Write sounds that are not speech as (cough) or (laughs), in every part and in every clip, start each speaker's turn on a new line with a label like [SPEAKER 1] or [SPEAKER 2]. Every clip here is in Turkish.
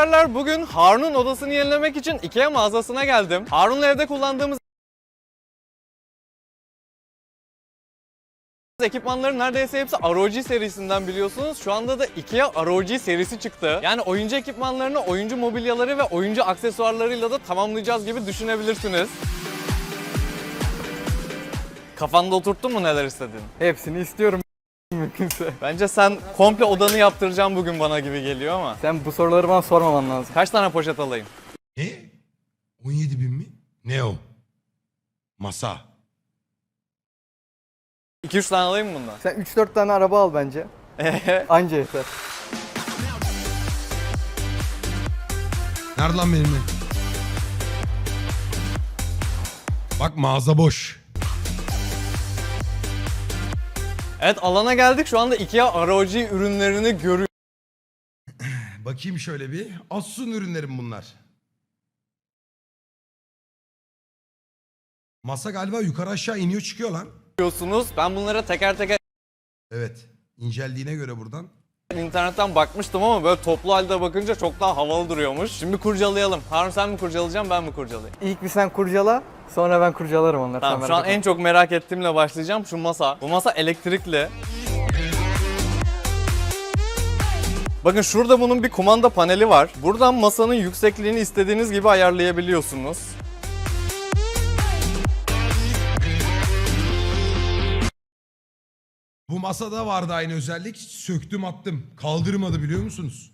[SPEAKER 1] severler bugün Harun'un odasını yenilemek için Ikea mağazasına geldim. Harun'la evde kullandığımız ekipmanların neredeyse hepsi ROG serisinden biliyorsunuz. Şu anda da Ikea ROG serisi çıktı. Yani oyuncu ekipmanlarını oyuncu mobilyaları ve oyuncu aksesuarlarıyla da tamamlayacağız gibi düşünebilirsiniz. Kafanda oturttun mu neler istediğini?
[SPEAKER 2] Hepsini istiyorum mümkünse.
[SPEAKER 1] Bence sen komple odanı yaptıracaksın bugün bana gibi geliyor ama.
[SPEAKER 2] Sen bu soruları bana sormaman lazım.
[SPEAKER 1] Kaç tane poşet alayım?
[SPEAKER 3] Ne? 17 bin mi? Ne o? Masa.
[SPEAKER 1] 2-3 tane alayım mı bundan?
[SPEAKER 2] Sen 3-4 tane araba al bence. Anca yeter.
[SPEAKER 3] Nerede lan benimle? Bak mağaza boş.
[SPEAKER 1] Evet alana geldik. Şu anda Ikea ROG ürünlerini görüyoruz. (clears throat)
[SPEAKER 3] Bakayım şöyle bir. Asus'un ürünlerim bunlar. Masa galiba yukarı aşağı iniyor çıkıyor lan.
[SPEAKER 1] görüyorsunuz. Ben bunlara teker teker
[SPEAKER 3] Evet. İnceldiğine göre buradan.
[SPEAKER 1] internetten bakmıştım ama böyle toplu halde bakınca çok daha havalı duruyormuş. Şimdi kurcalayalım. Harun sen mi kurcalayacaksın ben mi kurcalayayım?
[SPEAKER 2] İlk bir sen kurcala, sonra ben kurcalarım onları.
[SPEAKER 1] Tamam şu an en çok merak ettiğimle başlayacağım. Şu masa. Bu masa elektrikli. Bakın şurada bunun bir kumanda paneli var. Buradan masanın yüksekliğini istediğiniz gibi ayarlayabiliyorsunuz.
[SPEAKER 3] Bu masada vardı aynı özellik. Söktüm attım. Kaldırmadı biliyor musunuz?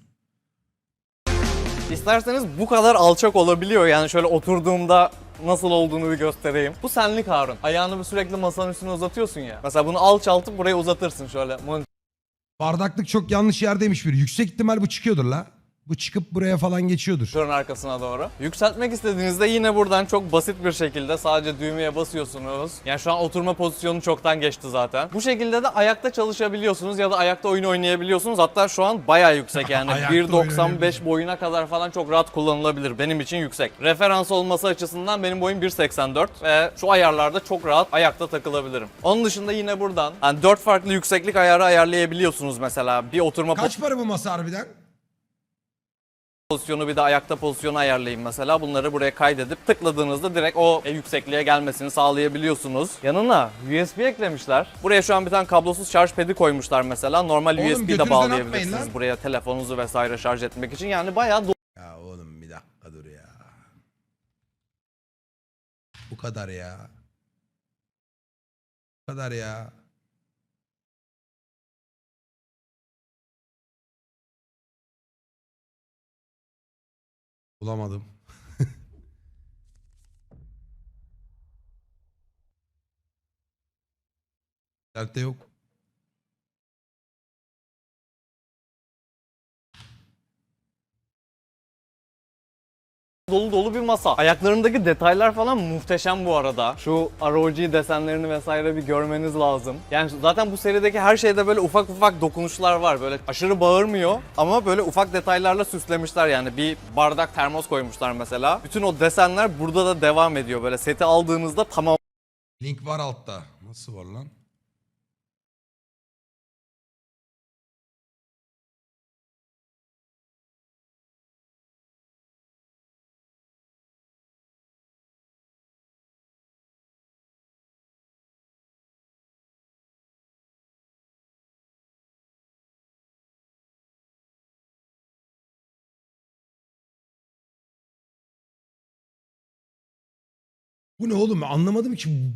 [SPEAKER 1] İsterseniz bu kadar alçak olabiliyor. Yani şöyle oturduğumda nasıl olduğunu bir göstereyim. Bu senlik Harun. Ayağını bir sürekli masanın üstüne uzatıyorsun ya. Mesela bunu alçaltıp buraya uzatırsın şöyle.
[SPEAKER 3] Bardaklık çok yanlış yerdeymiş biri. Yüksek ihtimal bu çıkıyordur la. Bu çıkıp buraya falan geçiyordur.
[SPEAKER 1] Monitörün arkasına doğru. Yükseltmek istediğinizde yine buradan çok basit bir şekilde sadece düğmeye basıyorsunuz. Yani şu an oturma pozisyonu çoktan geçti zaten. Bu şekilde de ayakta çalışabiliyorsunuz ya da ayakta oyun oynayabiliyorsunuz. Hatta şu an bayağı yüksek yani (laughs)
[SPEAKER 3] Ayakta oyun
[SPEAKER 1] 1.95
[SPEAKER 3] oynayabiliyorsun.
[SPEAKER 1] boyuna kadar falan çok rahat kullanılabilir. Benim için yüksek. Referans olması açısından benim boyum 1.84 ve şu ayarlarda çok rahat ayakta takılabilirim. Onun dışında yine buradan yani 4 farklı yükseklik ayarı ayarlayabiliyorsunuz mesela. Bir oturma
[SPEAKER 3] Kaç para bu masa harbiden?
[SPEAKER 1] Pozisyonu bir de ayakta pozisyonu ayarlayın mesela. Bunları buraya kaydedip tıkladığınızda direkt o yüksekliğe gelmesini sağlayabiliyorsunuz. Yanına USB eklemişler. Buraya şu an bir tane kablosuz şarj pedi koymuşlar mesela. Normal
[SPEAKER 3] Oğlum
[SPEAKER 1] USB de
[SPEAKER 3] götünüzden atmayın
[SPEAKER 1] bağlayabilirsiniz buraya telefonunuzu vesaire şarj etmek için. Yani bayağı
[SPEAKER 3] Ya oğlum bir dakika dur ya. Bu kadar ya. Bu kadar ya. Bulamadım. (laughs) İnternette yok.
[SPEAKER 1] Dolu dolu bir masa. Ayaklarındaki detaylar falan muhteşem bu arada. Şu ROG desenlerini vesaire bir görmeniz lazım. Yani zaten bu serideki her şeyde böyle ufak ufak dokunuşlar var. Böyle aşırı bağırmıyor ama böyle ufak detaylarla süslemişler yani. Bir bardak termos koymuşlar mesela. Bütün o desenler burada da devam ediyor. Böyle seti aldığınızda tamam
[SPEAKER 3] Link var altta. Nasıl var lan? Bu ne oğlum? Anlamadım ki.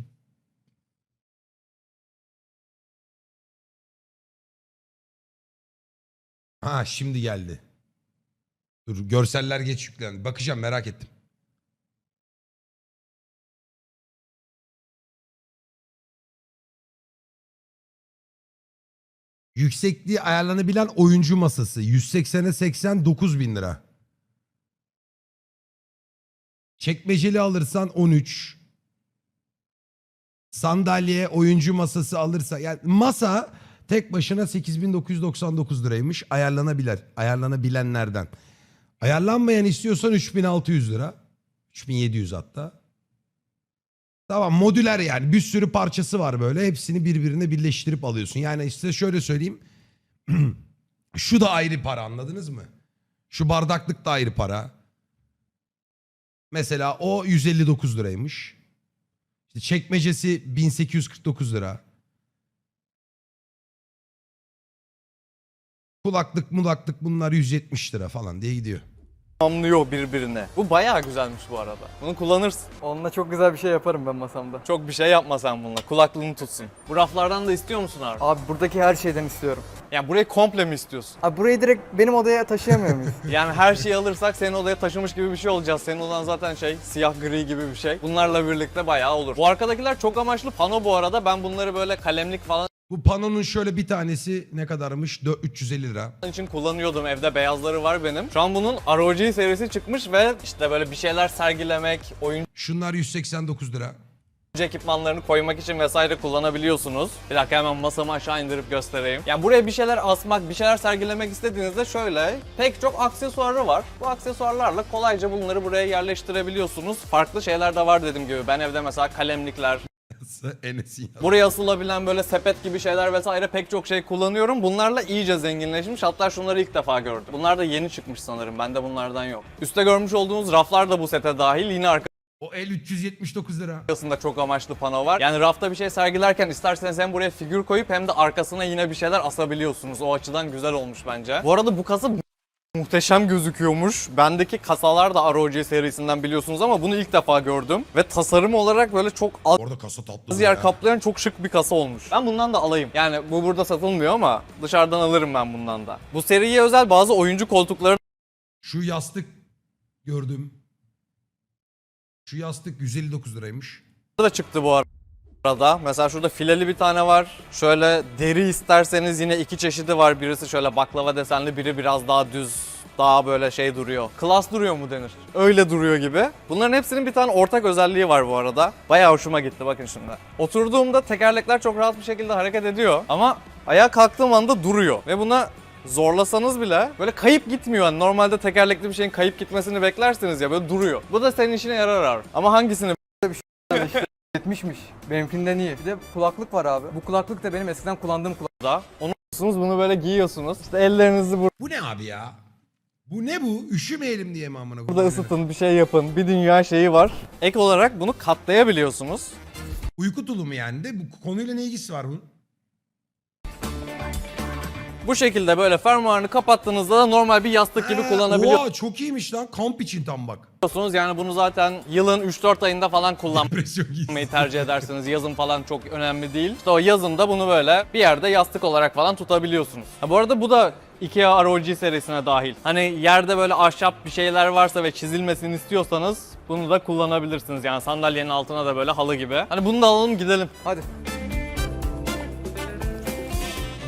[SPEAKER 3] Ha şimdi geldi. Dur görseller geç yüklendi. Bakacağım merak ettim. Yüksekliği ayarlanabilen oyuncu masası. 180'e 80 bin lira. Çekmeceli alırsan 13. Sandalye, oyuncu masası alırsa yani masa tek başına 8999 liraymış ayarlanabilir. Ayarlanabilenlerden. Ayarlanmayan istiyorsan 3600 lira. 3700 hatta. Tamam modüler yani bir sürü parçası var böyle. Hepsini birbirine birleştirip alıyorsun. Yani işte şöyle söyleyeyim. (clears throat) Şu da ayrı para anladınız mı? Şu bardaklık da ayrı para. Mesela o 159 liraymış. İşte çekmecesi 1849 lira. Kulaklık mulaklık bunlar 170 lira falan diye gidiyor.
[SPEAKER 1] Tamamlıyor birbirine. Bu bayağı güzelmiş bu arada. Bunu kullanırsın.
[SPEAKER 2] Onunla çok güzel bir şey yaparım ben masamda.
[SPEAKER 1] Çok bir şey yapma sen bununla. Kulaklığını tutsun. Bu raflardan da istiyor musun abi?
[SPEAKER 2] Abi buradaki her şeyden istiyorum.
[SPEAKER 1] Yani burayı komple mi istiyorsun?
[SPEAKER 2] Abi burayı direkt benim odaya taşıyamıyor muyuz? (laughs)
[SPEAKER 1] Yani her şeyi alırsak senin odaya taşımış gibi bir şey olacağız. Senin odan zaten şey siyah gri gibi bir şey. Bunlarla birlikte bayağı olur. Bu arkadakiler çok amaçlı pano bu arada. Ben bunları böyle kalemlik falan
[SPEAKER 3] Bu panonun şöyle bir tanesi ne kadarmış? Dö- 350 lira.
[SPEAKER 1] için kullanıyordum. Evde beyazları var benim. Şu an bunun ROG serisi çıkmış ve işte böyle bir şeyler sergilemek, oyuncu
[SPEAKER 3] Şunlar 189 lira.
[SPEAKER 1] ekipmanlarını koymak için vesaire kullanabiliyorsunuz. Bir dakika hemen masamı aşağı indirip göstereyim. Yani buraya bir şeyler asmak, bir şeyler sergilemek istediğinizde şöyle pek çok aksesuarı var. Bu aksesuarlarla kolayca bunları buraya yerleştirebiliyorsunuz. Farklı şeyler de var dediğim gibi. Ben evde mesela kalemlikler, (laughs)
[SPEAKER 3] Enes'in yazdığı.
[SPEAKER 1] Buraya asılabilen böyle sepet gibi şeyler vesaire pek çok şey kullanıyorum. Bunlarla iyice zenginleşmiş. Hatta şunları ilk defa gördüm. Bunlar da yeni çıkmış sanırım. Bende bunlardan yok. Üste görmüş olduğunuz raflar da bu sete dahil. Yine
[SPEAKER 3] O el 379 lira.
[SPEAKER 1] arkasında çok amaçlı pano var. Yani rafta bir şey sergilerken isterseniz hem buraya figür koyup hem de arkasına yine bir şeyler asabiliyorsunuz. O açıdan güzel olmuş bence. Bu arada bu kasa muhteşem gözüküyormuş. Bendeki kasalar da ROG serisinden biliyorsunuz ama bunu ilk defa gördüm. Ve tasarım olarak böyle çok az
[SPEAKER 3] Orada kasa tatlı.
[SPEAKER 1] Az
[SPEAKER 3] ya.
[SPEAKER 1] yer kaplayan çok şık bir kasa olmuş. Ben bundan da alayım. Yani bu burada satılmıyor ama dışarıdan alırım ben bundan da. Bu seriye özel bazı oyuncu koltukları
[SPEAKER 3] Şu yastık gördüm. Şu yastık 159 liraymış.
[SPEAKER 1] da çıktı bu arada. Mesela şurada fileli bir tane var. Şöyle deri isterseniz yine iki çeşidi var. Birisi şöyle baklava desenli, biri biraz daha düz daha böyle şey duruyor. Klas duruyor mu denir? Öyle duruyor gibi. Bunların hepsinin bir tane ortak özelliği var bu arada. Bayağı hoşuma gitti bakın şimdi. Oturduğumda tekerlekler çok rahat bir şekilde hareket ediyor ama ayağa kalktığım anda duruyor. Ve buna zorlasanız bile böyle kayıp gitmiyor. Yani normalde tekerlekli bir şeyin kayıp gitmesini beklersiniz ya böyle duruyor. Bu da senin işine yarar. Ama hangisini (laughs)
[SPEAKER 2] Yetmişmiş. Benimkinden iyi. Bir de kulaklık var abi. Bu kulaklık da benim eskiden kullandığım kulaklık.
[SPEAKER 1] da onu bunu böyle giyiyorsunuz. İşte ellerinizi
[SPEAKER 3] Bu ne abi ya? Bu ne bu? Üşümeyelim diye mi amına
[SPEAKER 1] Burada
[SPEAKER 3] koyayım?
[SPEAKER 1] ısıtın bir şey yapın. Bir dünya şeyi var. Ek olarak bunu katlayabiliyorsunuz.
[SPEAKER 3] Uyku tulumu yani de bu konuyla ne ilgisi var bunun?
[SPEAKER 1] Bu şekilde böyle fermuarını kapattığınızda da normal bir yastık gibi kullanabiliyorsunuz.
[SPEAKER 3] Oha çok iyiymiş lan. Kamp için tam bak.
[SPEAKER 1] Yani bunu zaten yılın 3-4 ayında falan kullanmayı tercih edersiniz. Yazın falan çok önemli değil. İşte o yazında bunu böyle bir yerde yastık olarak falan tutabiliyorsunuz. Ha, bu arada bu da IKEA ROG serisine dahil. Hani yerde böyle ahşap bir şeyler varsa ve çizilmesini istiyorsanız bunu da kullanabilirsiniz. Yani sandalyenin altına da böyle halı gibi. Hani bunu da alalım gidelim.
[SPEAKER 2] Hadi.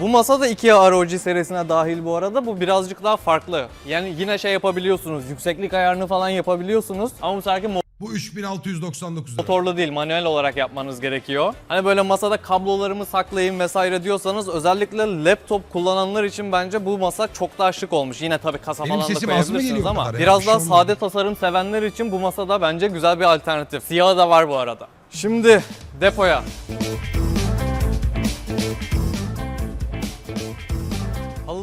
[SPEAKER 1] Bu masa da IKEA ROG serisine dahil bu arada. Bu birazcık daha farklı. Yani yine şey yapabiliyorsunuz. Yükseklik ayarını falan yapabiliyorsunuz. Ama bu seferki
[SPEAKER 3] Bu 3699 lira.
[SPEAKER 1] motorlu değil, manuel olarak yapmanız gerekiyor. Hani böyle masada kablolarımı saklayayım vesaire diyorsanız özellikle laptop kullananlar için bence bu masa çok daha şık olmuş. Yine tabii kasa
[SPEAKER 3] Benim
[SPEAKER 1] falan da
[SPEAKER 3] sesim
[SPEAKER 1] koyabilirsiniz
[SPEAKER 3] geliyor bu
[SPEAKER 1] ama
[SPEAKER 3] kadar ya?
[SPEAKER 1] biraz
[SPEAKER 3] Bir şey
[SPEAKER 1] daha
[SPEAKER 3] olmuyor.
[SPEAKER 1] sade tasarım sevenler için bu masada bence güzel bir alternatif. Siyahı da var bu arada. Şimdi depoya.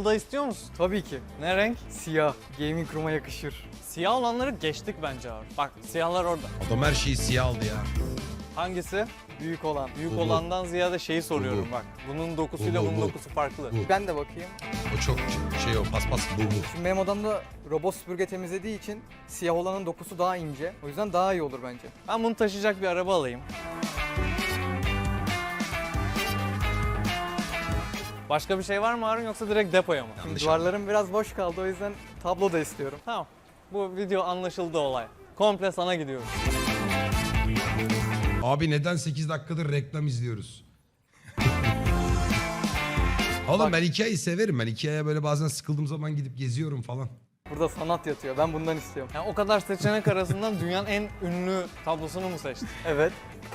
[SPEAKER 1] Halı da istiyor musun?
[SPEAKER 2] Tabii ki.
[SPEAKER 1] Ne renk?
[SPEAKER 2] Siyah. Gaming room'a yakışır.
[SPEAKER 1] Siyah olanları geçtik bence abi. Bak siyahlar orada.
[SPEAKER 3] Adam her şeyi siyah aldı ya.
[SPEAKER 1] Hangisi?
[SPEAKER 2] Büyük olan.
[SPEAKER 1] Büyük
[SPEAKER 3] Bu, bu.
[SPEAKER 1] olandan ziyade şeyi soruyorum
[SPEAKER 3] Bu, bu.
[SPEAKER 1] bak. Bunun dokusuyla
[SPEAKER 3] Bu, bu,
[SPEAKER 1] bunun
[SPEAKER 3] bu.
[SPEAKER 1] dokusu farklı.
[SPEAKER 3] Bu.
[SPEAKER 2] Ben de bakayım.
[SPEAKER 3] O çok şey o paspas bu bu.
[SPEAKER 2] Şimdi benim odamda robot süpürge temizlediği için siyah olanın dokusu daha ince. O yüzden daha iyi olur bence.
[SPEAKER 1] Ben bunu taşıyacak bir araba alayım. Başka bir şey var mı Harun yoksa direkt depoya mı?
[SPEAKER 3] Yanlış
[SPEAKER 2] duvarlarım biraz boş kaldı o yüzden tablo da istiyorum.
[SPEAKER 1] Tamam. Bu video anlaşıldı olay. Komple sana gidiyoruz.
[SPEAKER 3] Abi neden 8 dakikadır reklam izliyoruz? Oğlum
[SPEAKER 2] Bak.
[SPEAKER 3] ben Ikea'yı severim. Ben Ikea'ya böyle bazen sıkıldığım zaman gidip geziyorum falan.
[SPEAKER 2] Burada sanat yatıyor. Ben bundan istiyorum.
[SPEAKER 1] Yani o kadar seçenek arasından dünyanın en ünlü tablosunu mu seçtin?
[SPEAKER 2] Evet.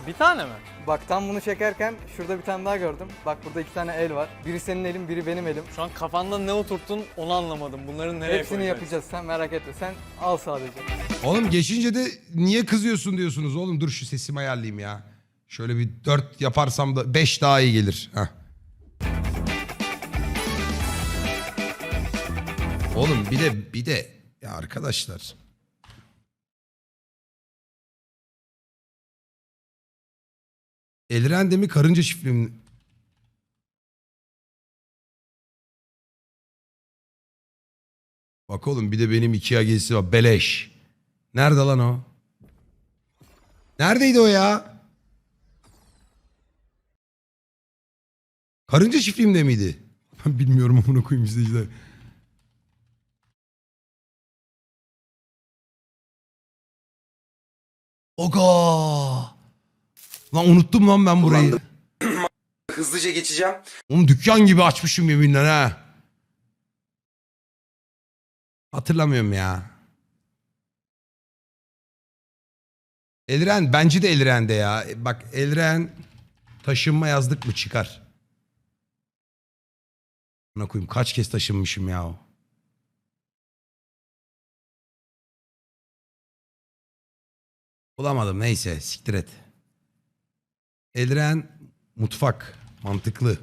[SPEAKER 1] Bir tane mi?
[SPEAKER 2] Bak tam bunu çekerken şurada bir tane daha gördüm. Bak burada iki tane el var. Biri senin elin, biri benim elim.
[SPEAKER 1] Şu an kafanda ne oturttun onu anlamadım. Bunları nereye
[SPEAKER 2] Hepsini
[SPEAKER 1] koyacaksın?
[SPEAKER 2] yapacağız. Sen merak etme. Sen al sadece.
[SPEAKER 3] Oğlum geçince de niye kızıyorsun diyorsunuz oğlum dur şu sesimi ayarlayayım ya. Şöyle bir 4 yaparsam da 5 daha iyi gelir. Heh. Oğlum bir de bir de Ya arkadaşlar. Elrende mi karınca çiftliği mi? Bak oğlum bir de benim Ikea gezisi var. Beleş. Nerede lan o? Neredeydi o ya? Karınca çiftliğimde miydi? Ben (laughs) bilmiyorum amına koyayım izleyiciler. Oga! Lan unuttum lan ben burayı. (clears throat)
[SPEAKER 4] Hızlıca geçeceğim.
[SPEAKER 3] Oğlum dükkan gibi açmışım yeminle ha. Hatırlamıyorum ya. Elren bence de Elren'de ya. E, Bak Elren taşınma yazdık mı çıkar. Buna koyayım kaç kez taşınmışım ya o. Bulamadım neyse siktir et. Elren mutfak mantıklı.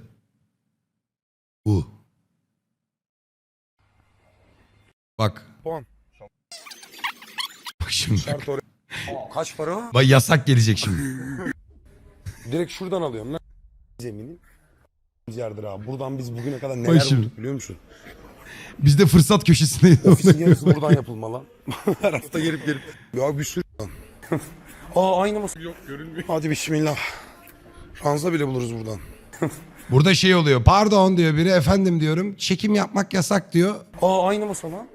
[SPEAKER 3] Bu. Bak.
[SPEAKER 4] Puan.
[SPEAKER 3] Bak şimdi. bak.
[SPEAKER 4] Kaç para o?
[SPEAKER 3] Bak yasak gelecek şimdi. (laughs)
[SPEAKER 4] Direkt şuradan alıyorum lan. Zeminin. Yerdir abi. Buradan biz bugüne kadar
[SPEAKER 3] Bak
[SPEAKER 4] neler
[SPEAKER 3] şimdi.
[SPEAKER 4] bulduk biliyor musun?
[SPEAKER 3] Biz de fırsat köşesindeyiz.
[SPEAKER 4] Ofisin yarısı (laughs) buradan yapılma lan. (laughs) Her hafta gelip gelip. Ya bir sürü. (laughs) Aa aynı masa. Yok görünmüyor. Hadi bismillah. Ranza bile buluruz buradan. (laughs)
[SPEAKER 3] Burada şey oluyor. Pardon diyor biri. Efendim diyorum. Çekim yapmak yasak diyor.
[SPEAKER 4] Aa aynı masa lan.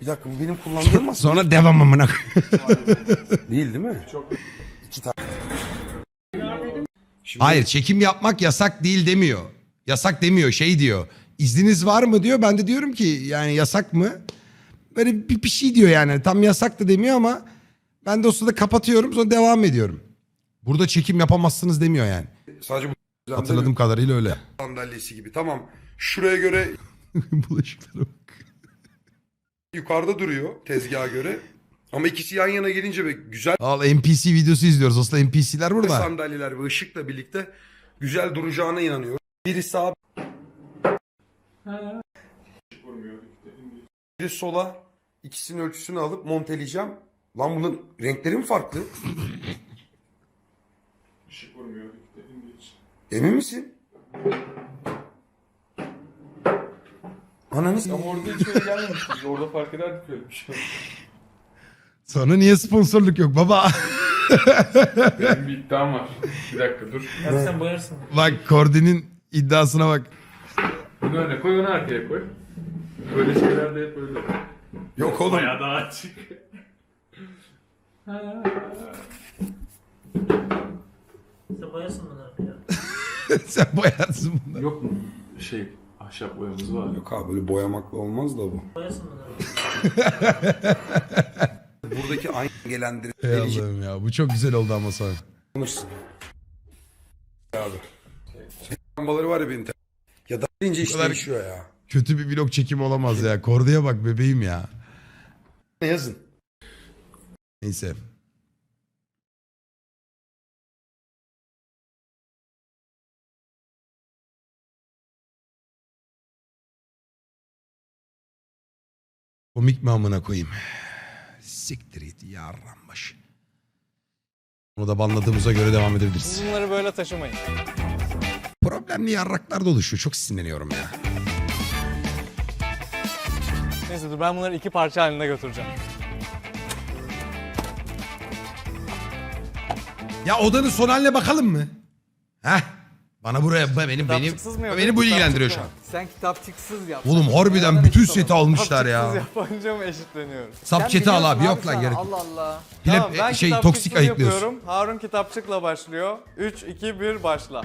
[SPEAKER 4] Bir dakika bu benim kullandığım (laughs) masa.
[SPEAKER 3] Sonra devam amına koyayım.
[SPEAKER 4] Değil değil mi? Çok. İki tane. Şimdi
[SPEAKER 3] Hayır çekim yapmak yasak değil demiyor. Yasak demiyor şey diyor. İzniniz var mı diyor. Ben de diyorum ki yani yasak mı? Böyle bir, bir şey diyor yani. Tam yasak da demiyor ama ben de o sırada kapatıyorum sonra devam ediyorum. Burada çekim yapamazsınız demiyor yani.
[SPEAKER 4] Sadece bu
[SPEAKER 3] Hatırladığım kadarıyla öyle.
[SPEAKER 4] sandalyesi gibi. Tamam. Şuraya göre (laughs)
[SPEAKER 3] Bulaşıklara bak.
[SPEAKER 4] yukarıda duruyor tezgaha göre. Ama ikisi yan yana gelince ve güzel
[SPEAKER 3] Al NPC videosu izliyoruz. Aslında NPC'ler burada.
[SPEAKER 4] sandalyeler ve ışıkla birlikte güzel duracağına inanıyorum. Biri sağ biri sola ikisinin ölçüsünü alıp monteleyeceğim. Lan bunun renkleri mi farklı? Emin misin? Ananı s-
[SPEAKER 2] Ama orada hiç öyle gelmemiştik. Orada fark ederdik öyle bir şey.
[SPEAKER 3] Sana niye sponsorluk yok baba?
[SPEAKER 5] Benim bir iddiam var. Bir dakika dur.
[SPEAKER 2] Ya sen boyarsın.
[SPEAKER 3] bak Kordi'nin iddiasına bak.
[SPEAKER 5] Bunu öne koy, onu arkaya koy. Böyle şeyler de hep öyle.
[SPEAKER 4] Yok oğlum.
[SPEAKER 5] Bayağı daha açık.
[SPEAKER 6] Sen boyasın bunları ya.
[SPEAKER 3] Sen boyarsın bunları. (laughs)
[SPEAKER 5] Yok mu? Şey, ahşap boyamız var.
[SPEAKER 4] Yok abi böyle boyamakla olmaz da bu.
[SPEAKER 6] Boyasın bunları. (laughs)
[SPEAKER 4] Buradaki aynı gelendir.
[SPEAKER 3] Ey Allah'ım ya bu çok güzel oldu ama sonra.
[SPEAKER 4] Alırsın. Abi. Lambaları var ya benim. Ya da ince iş değişiyor ya.
[SPEAKER 3] Kötü bir vlog çekimi olamaz ya. Kordi'ye bak bebeğim ya.
[SPEAKER 4] Ne yazın?
[SPEAKER 3] Neyse. Komik mi amına koyayım? Siktir git yarram başı. Bunu da banladığımıza göre devam edebiliriz.
[SPEAKER 1] Bunları böyle taşımayın.
[SPEAKER 3] Problemli yarraklar da oluşuyor. Çok sinirleniyorum ya.
[SPEAKER 1] Neyse dur ben bunları iki parça halinde götüreceğim.
[SPEAKER 3] Ya odanın son haline bakalım mı? Heh. Bana buraya benim benim
[SPEAKER 1] Kitapçıksız mı
[SPEAKER 3] beni bu ilgilendiriyor şu an.
[SPEAKER 1] mı?
[SPEAKER 2] Sen kitapçıksız yap.
[SPEAKER 3] Oğlum harbiden
[SPEAKER 2] Nereden
[SPEAKER 3] bütün
[SPEAKER 2] eşit
[SPEAKER 3] seti almışlar ya.
[SPEAKER 1] Kitapçıksız yapınca mı eşitleniyoruz?
[SPEAKER 3] Sap
[SPEAKER 2] Sen
[SPEAKER 3] al
[SPEAKER 2] biliyorsun
[SPEAKER 3] abi yok lan
[SPEAKER 2] sen.
[SPEAKER 3] gerek yok.
[SPEAKER 2] Allah Allah.
[SPEAKER 3] Bile
[SPEAKER 1] Tamam ben
[SPEAKER 3] şey
[SPEAKER 1] kitapçıksız
[SPEAKER 3] toksik ayıklıyorsun.
[SPEAKER 1] yapıyorum. Harun kitapçıkla başlıyor. 3, 2, 1 başla.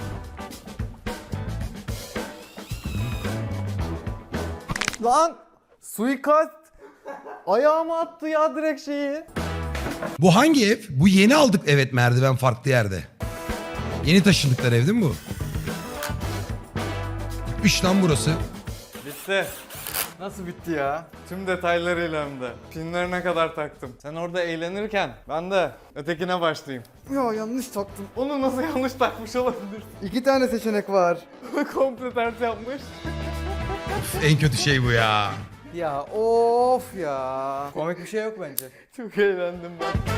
[SPEAKER 1] Lan! Suikast! Ayağıma attı ya direkt şeyi.
[SPEAKER 3] Bu hangi ev? Bu yeni aldık evet merdiven farklı yerde. Yeni taşındıkları ev değil mi bu? Bitmiş lan burası.
[SPEAKER 1] Bitti. Nasıl bitti ya? Tüm detaylarıyla hem de. Pinlerine kadar taktım. Sen orada eğlenirken ben de ötekine başlayayım.
[SPEAKER 2] Ya yanlış taktım.
[SPEAKER 1] Onu nasıl yanlış takmış olabilir?
[SPEAKER 2] İki tane seçenek var. (laughs)
[SPEAKER 1] Komple ters yapmış.
[SPEAKER 3] En kötü şey bu ya.
[SPEAKER 2] Ya of ya. Komik bir şey yok bence. (laughs)
[SPEAKER 1] Çok eğlendim ben.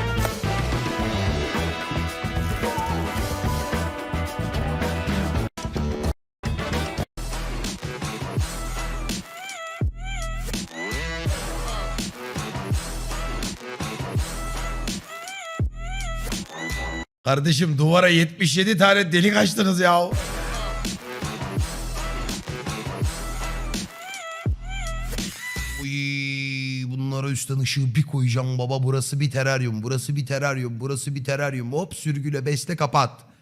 [SPEAKER 3] Kardeşim duvara 77 tane delik açtınız ya. Üstten ışığı bir koyacağım baba. Burası bir teraryum, burası bir teraryum, burası bir teraryum. Hop sürgüle besle kapat.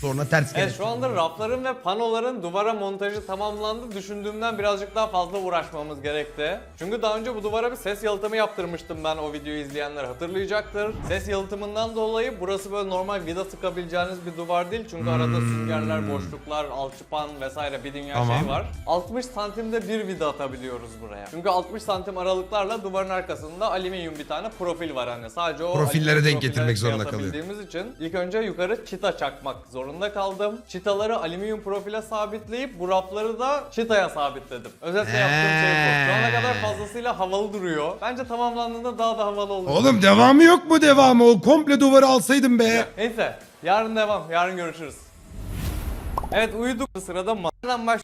[SPEAKER 3] Sonra ters
[SPEAKER 1] Evet
[SPEAKER 3] kelepçe.
[SPEAKER 1] şu anda rafların ve panoların duvara montajı tamamlandı. Düşündüğümden birazcık daha fazla uğraşmamız gerekti. Çünkü daha önce bu duvara bir ses yalıtımı yaptırmıştım ben o videoyu izleyenler hatırlayacaktır. Ses yalıtımından dolayı burası böyle normal vida sıkabileceğiniz bir duvar değil. Çünkü arada süngerler, boşluklar, alçıpan vesaire bir dünya
[SPEAKER 3] Tamam.
[SPEAKER 1] şey var. 60 santimde bir vida atabiliyoruz buraya. Çünkü 60 santim aralıklarla duvarın arkasında alüminyum bir tane profil var hani. Sadece o
[SPEAKER 3] Profillere
[SPEAKER 1] alüminyum
[SPEAKER 3] denk getirmek
[SPEAKER 1] şey
[SPEAKER 3] zorunda kalıyor.
[SPEAKER 1] atabildiğimiz için ilk önce yukarı çita çakmak zorunda kaldım. Çitaları alüminyum profile sabitleyip bu rafları da çitaya sabitledim. Özetle yaptığım şey bu. Şu ana kadar fazlasıyla havalı duruyor. Bence tamamlandığında daha da havalı olur.
[SPEAKER 3] Oğlum devamı yok mu devamı? O komple duvarı alsaydım be.
[SPEAKER 1] Neyse yarın devam. Yarın görüşürüz. Evet uyuduk. Sırada masadan baş...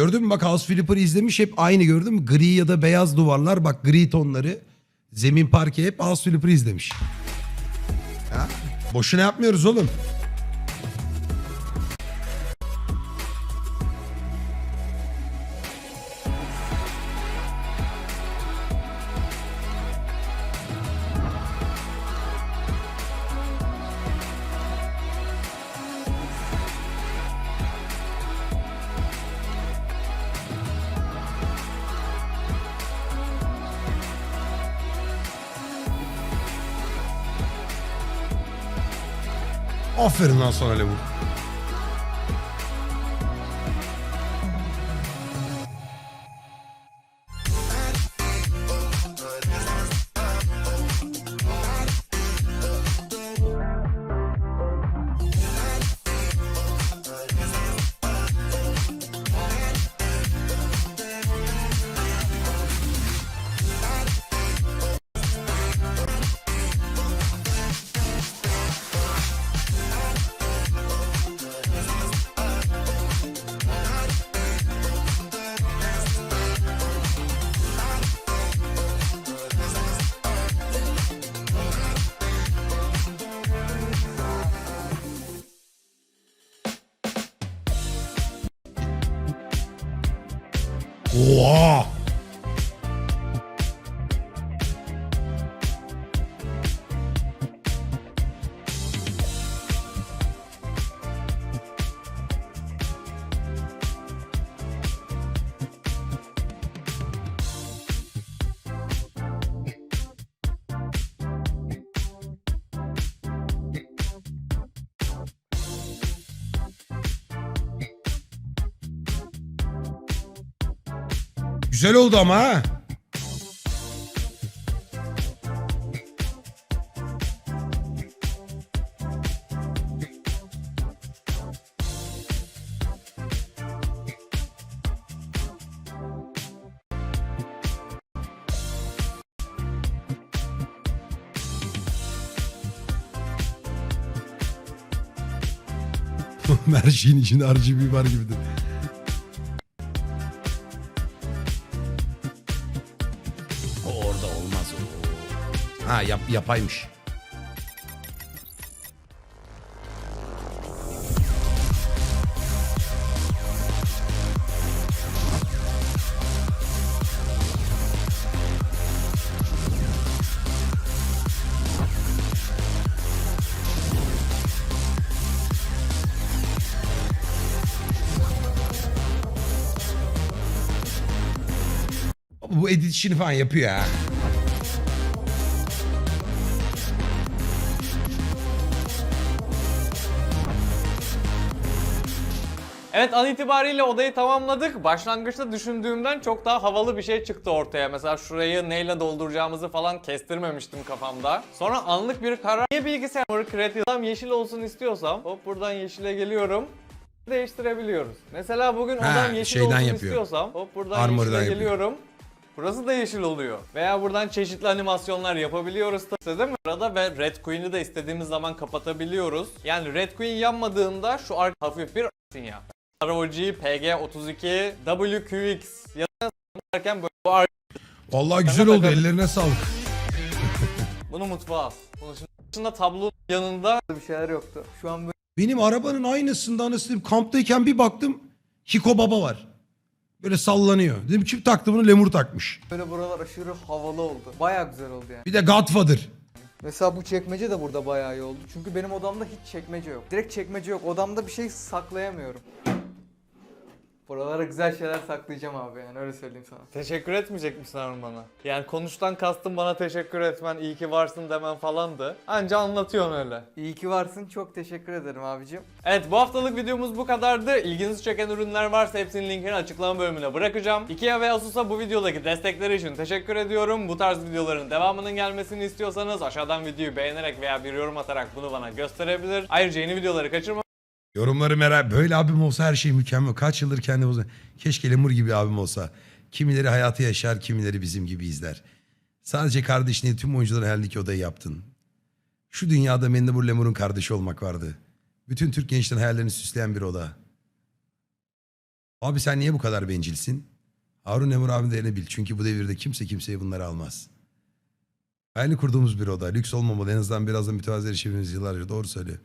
[SPEAKER 3] Gördün mü bak House Flipper'ı izlemiş hep aynı gördün mü? Gri ya da beyaz duvarlar bak gri tonları. Zemin parke hep House Flipper'ı izlemiş. Ha? Boşuna yapmıyoruz oğlum. Aferin lan sana Levu. Güzel oldu ama ha. (laughs) Her şeyin içinde RGB var gibidir. Ha yap, yapaymış. Bu edit işini falan yapıyor ha.
[SPEAKER 1] Evet an itibariyle odayı tamamladık. Başlangıçta düşündüğümden çok daha havalı bir şey çıktı ortaya. Mesela şurayı neyle dolduracağımızı falan kestirmemiştim kafamda. Sonra anlık bir karar. Niye bilgisayar create Tam yeşil olsun istiyorsam hop buradan yeşile geliyorum. Değiştirebiliyoruz. Mesela bugün
[SPEAKER 3] Ha,
[SPEAKER 1] odam yeşil olsun
[SPEAKER 3] yapıyor.
[SPEAKER 1] istiyorsam hop buradan
[SPEAKER 3] Armor'dan
[SPEAKER 1] yeşile
[SPEAKER 3] yapıyor.
[SPEAKER 1] geliyorum. Burası da yeşil oluyor. Veya buradan çeşitli animasyonlar yapabiliyoruz tabii değil mi? Arada ve Red Queen'i de istediğimiz zaman kapatabiliyoruz. Yani Red Queen yanmadığında şu arka hafif bir sinyal. ROG PG32 WQX yazarken böyle bu ar-
[SPEAKER 3] Vallahi güzel oldu ellerine sağlık. (laughs)
[SPEAKER 1] bunu mutfağa al. Bunun dışında tablonun yanında
[SPEAKER 2] Bir şeyler yoktu. Şu an
[SPEAKER 3] Benim arabanın aynısında anasını kamptayken bir baktım Hiko Baba var. Böyle sallanıyor. Dedim kim taktı bunu? Lemur takmış.
[SPEAKER 2] böyle buralar aşırı havalı oldu. Baya güzel oldu yani.
[SPEAKER 3] Bir de Godfather.
[SPEAKER 2] Mesela bu çekmece de burada bayağı iyi oldu. Çünkü benim odamda hiç çekmece yok. Direkt çekmece yok. Odamda bir şey saklayamıyorum. Buralara güzel şeyler saklayacağım abi yani öyle söyleyeyim sana.
[SPEAKER 1] teşekkür etmeyecek misin Harun bana? Yani konuştan kastım bana teşekkür etmen, iyi ki varsın demen falandı. Anca anlatıyorsun öyle.
[SPEAKER 2] İyi ki varsın. Çok teşekkür ederim abicim.
[SPEAKER 1] Evet bu haftalık videomuz bu kadardı. İlginizi çeken ürünler varsa hepsinin linkini açıklama bölümüne bırakacağım. Ikea ve Asus'a bu videodaki destekleri için teşekkür ediyorum. Bu tarz videoların devamının gelmesini istiyorsanız aşağıdan videoyu beğenerek veya bir yorum atarak bunu bana gösterebilir. Ayrıca yeni videoları kaçırmamak
[SPEAKER 3] Yorumları merak. Böyle abim olsa her şey mükemmel. Kaç yıldır kendi olsa. Keşke Lemur gibi abim olsa. Kimileri hayatı yaşar, kimileri bizim gibi izler. Sadece kardeşini tüm oyuncuların hayalindeki odayı yaptın. Şu dünyada Mendebur Lemur'un kardeşi olmak vardı. Bütün Türk gençlerin hayallerini süsleyen bir oda. Abi sen niye bu kadar bencilsin? Harun Lemur abinin değerini bil. Çünkü bu devirde kimse kimseye bunları almaz. Hayalini kurduğumuz bir oda. Lüks olmamalı. En azından birazdan mütevazı erişimimiz yıllarca. Doğru söylüyor.